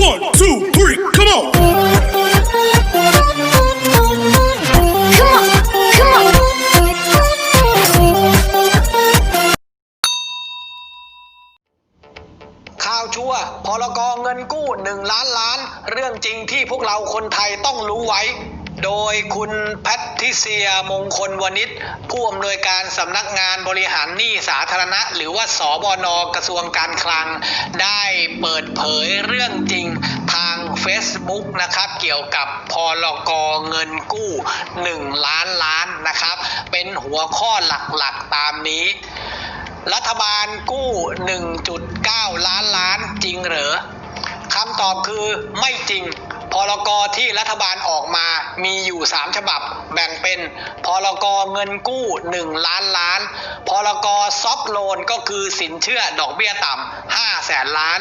One, two, three, come on! Come on, come on. ข่าวชัวร์พรกเงินกู้ 1 ล้านล้าน เรื่องจริงที่พวกเราคนไทยต้องรู้ไว้ โดยคุณแพทิเซียมงคลวณิชผู้อำนวยการสำนักงานบริหารหนี้สาธารณะ หรือว่าสบนกระทรวงการคลัง ได้เปิดเผยเรื่องจริงทาง Facebook นะครับ เกี่ยวกับพอรกเงินกู้ 1 ล้านล้านนะครับ เป็นหัวข้อหลักๆตามนี้ รัฐบาลกู้ 1.9 ล้านล้านจริงเหรอคำตอบคือไม่จริง รกที่รัฐบาลออกมามีอยู่ 3 ฉบับ แบ่งเป็นพรกเงินกู้ 1 ล้านล้าน พรกซอฟโลนก็คือสินเชื่อดอกเบี้ยต่ำ5แสนล้าน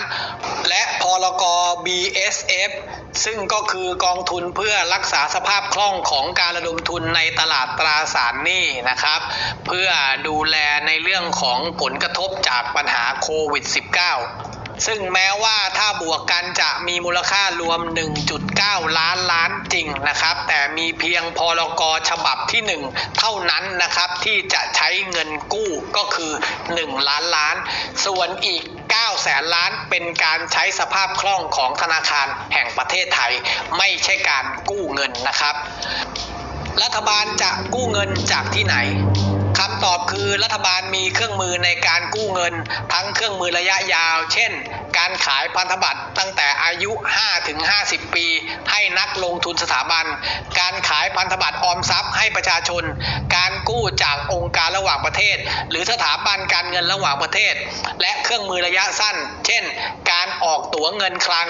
และพรก BSF ซึ่งก็คือกองทุนเพื่อรักษาสภาพคล่องของการระดมทุนในตลาดตราสารหนี้นะครับ เพื่อดูแลในเรื่องของผลกระทบจากปัญหาโควิด -19 ซึ่งแม้ว่าถ้าบวกกันจะมีมูลค่ารวม 1.9 ล้านล้านจริงนะครับ แต่มีเพียงพรกฉบับที่ 1 เท่านั้นนะครับที่จะใช้เงินกู้ก็คือ 1 ล้านล้าน ส่วนอีก9แสนล้านเป็นการใช้สภาพคล่องของธนาคารแห่งประเทศไทย ไม่ใช่การกู้เงินนะครับ รัฐบาลจะกู้เงินจากที่ไหน คำตอบคือรัฐบาลมีเครื่องมือในการกู้เงิน ทั้งเครื่องมือระยะยาว เช่น การขายพันธบัตรตั้งแต่อายุ 5-50 ปี ให้นักลงทุนสถาบัน การขายพันธบัตรออมทรัพย์ให้ประชาชน การกู้จากองค์การระหว่างประเทศ หรือสถาบันการเงินระหว่างประเทศ และเครื่องมือระยะสั้น เช่น การออกตั๋วเงินคลัง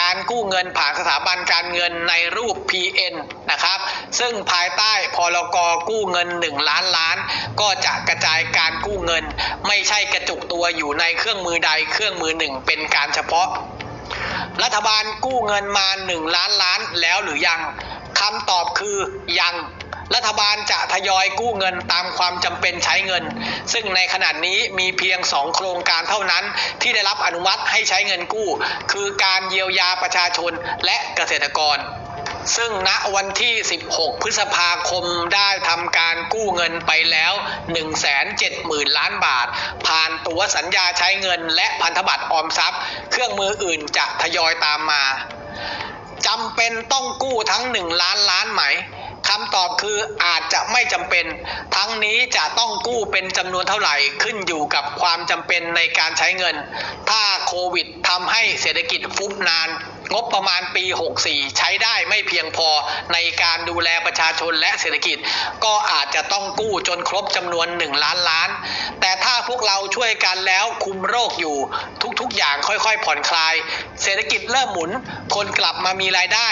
การกู้เงินผ่านสถาบันการเงินในรูป PN นะครับ ซึ่งภายใต้พรกกู้เงิน 1 ล้านล้าน ก็จะกระจายการกู้เงิน ไม่ใช่กระจุกตัวอยู่ในเครื่องมือใดเครื่องมือหนึ่งเป็นการเฉพาะ รัฐบาลกู้เงินมา 1 ล้านล้านแล้วหรือยังคำตอบคือยังรัฐบาลจะทยอยกู้เงินตามความจำเป็นใช้เงิน ซึ่งในขณะนี้มีเพียง 2 โครงการเท่านั้นที่ได้รับอนุมัติให้ใช้เงินกู้ คือการเยียวยาประชาชนและเกษตรกร ซึ่งณวันที่ 16 พฤษภาคมได้ทำการกู้เงินไปแล้ว 170,000 ล้านบาท ผ่านตัวสัญญาใช้เงินและพันธบัตรออมทรัพย์ เครื่องมืออื่นจะทยอยตามมาจำเป็นต้องกู้ทั้ง 1 ล้านล้านไหมคำตอบคืออาจจะไม่จำเป็น ทั้งนี้จะต้องกู้เป็นจำนวนเท่าไหร่ขึ้นอยู่กับความจำเป็นในการใช้เงิน ถ้าโควิดทำให้เศรษฐกิจฟุบนาน งบประมาณปี 64 ใช้ได้ไม่เพียงพอในการดูแลประชาชนและเศรษฐกิจ ก็อาจจะต้องกู้จนครบจำนวน 1 ล้านล้าน แต่ถ้าพวกเราช่วยกันแล้วคุมโรคอยู่ ทุกๆ อย่างค่อยๆ ผ่อนคลาย เศรษฐกิจเริ่มหมุน คนกลับมามีรายได้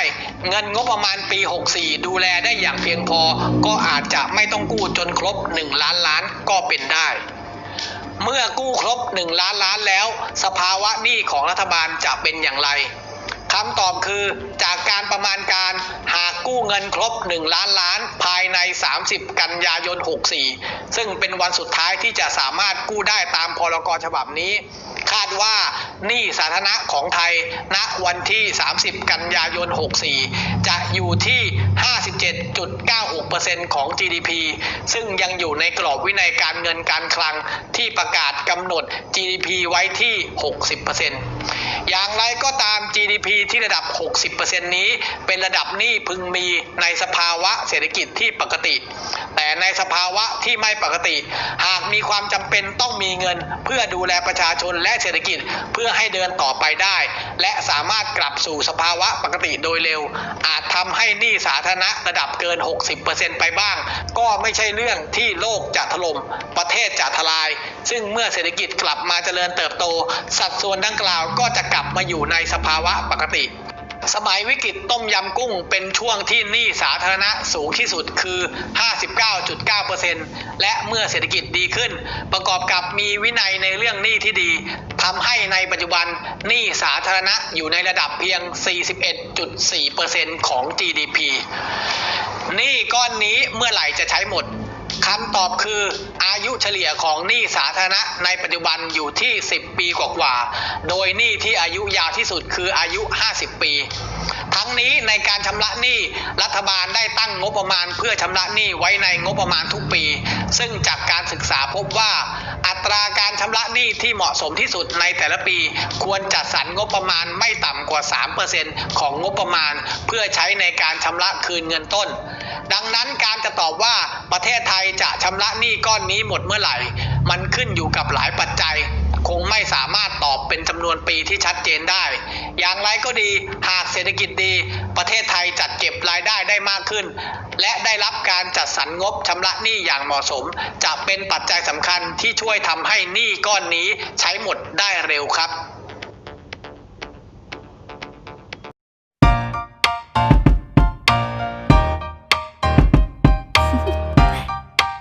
เงินงบประมาณปี 64 ดูแลได้อย่างเพียงพอ ก็อาจจะไม่ต้องกู้จนครบ 1 ล้านล้านก็เป็นได้เมื่อกู้ครบ 1 ล้านล้านแล้ว สภาวะหนี้ของรัฐบาลจะเป็นอย่างไร คำตอบคือจากการประมาณการหากกู้เงินครบ 1 ล้านล้านภายใน 30 กันยายน 64 ซึ่งเป็นวันสุดท้ายที่จะสามารถกู้ได้ตามพรกฉบับนี้ คาดว่า หนี้สาธารณะของไทย ณวันที่ 30 กันยายน 64 จะอยู่ที่ 57.96%ของ GDP ซึ่งยังอยู่ในกรอบวินัยการเงินการคลังที่ประกาศกำหนด GDP ไว้ที่ 60%อย่างไรก็ตาม GDP ที่ระดับ 60%นี้เป็นระดับหนี้พึงมีในสภาวะเศรษฐกิจที่ปกติ แต่ในสภาวะที่ไม่ปกติ หากมีความจำเป็นต้องมีเงิน เพื่อดูแลประชาชนและเศรษฐกิจเพื่อให้เดินต่อไปได้ และสามารถกลับสู่สภาวะปกติโดยเร็ว อาจทำให้หนี้สาธารณะระดับเกิน 60%ไปบ้าง ก็ไม่ใช่เรื่องที่โลกจะถล่มประเทศจะทลาย ซึ่งเมื่อเศรษฐกิจกลับมาเจริญเติบโต สัดส่วนดังกล่าวก็จะกลับมาอยู่ในสภาวะปกติ สมัยวิกฤตต้มยำกุ้งเป็นช่วงที่หนี้สาธารณะสูงที่สุดคือ 59.9%และเมื่อเศรษฐกิจดีขึ้น ประกอบกับมีวินัยในเรื่องหนี้ที่ดีทำให้ในปัจจุบันหนี้สาธารณะอยู่ในระดับเพียง 41.4%ของ GDP หนี้ก้อนนี้เมื่อไหร่จะใช้หมด คำตอบคืออายุเฉลี่ยของหนี้สาธารณะในปัจจุบันอยู่ที่ 10 ปีกว่าๆ โดยหนี้ที่อายุยาวที่สุดคืออายุ 50 ปี ทั้งนี้ในการชำระหนี้รัฐบาลได้ตั้งงบประมาณเพื่อชำระหนี้ไว้ในงบประมาณทุกปี ซึ่งจากการศึกษาพบว่าอัตราการชำระหนี้ที่เหมาะสมที่สุดในแต่ละปี ควรจัดสรรงบประมาณไม่ต่ำกว่า 3%ของงบประมาณ เพื่อใช้ในการชำระคืนเงินต้น ดังนั้นการจะตอบว่าประเทศไทยจะชำระหนี้ก้อนนี้หมดเมื่อไหร่ มันขึ้นอยู่กับหลายปัจจัย คงไม่สามารถตอบเป็นจำนวนปีที่ชัดเจนได้ อย่างไรก็ดีหากเศรษฐกิจดี ประเทศไทยจัดเก็บรายได้ได้มากขึ้น และได้รับการจัดสรรงบชำระหนี้อย่างเหมาะสม จะเป็นปัจจัยสำคัญที่ช่วยทำให้หนี้ก้อนนี้ใช้หมดได้เร็วครับ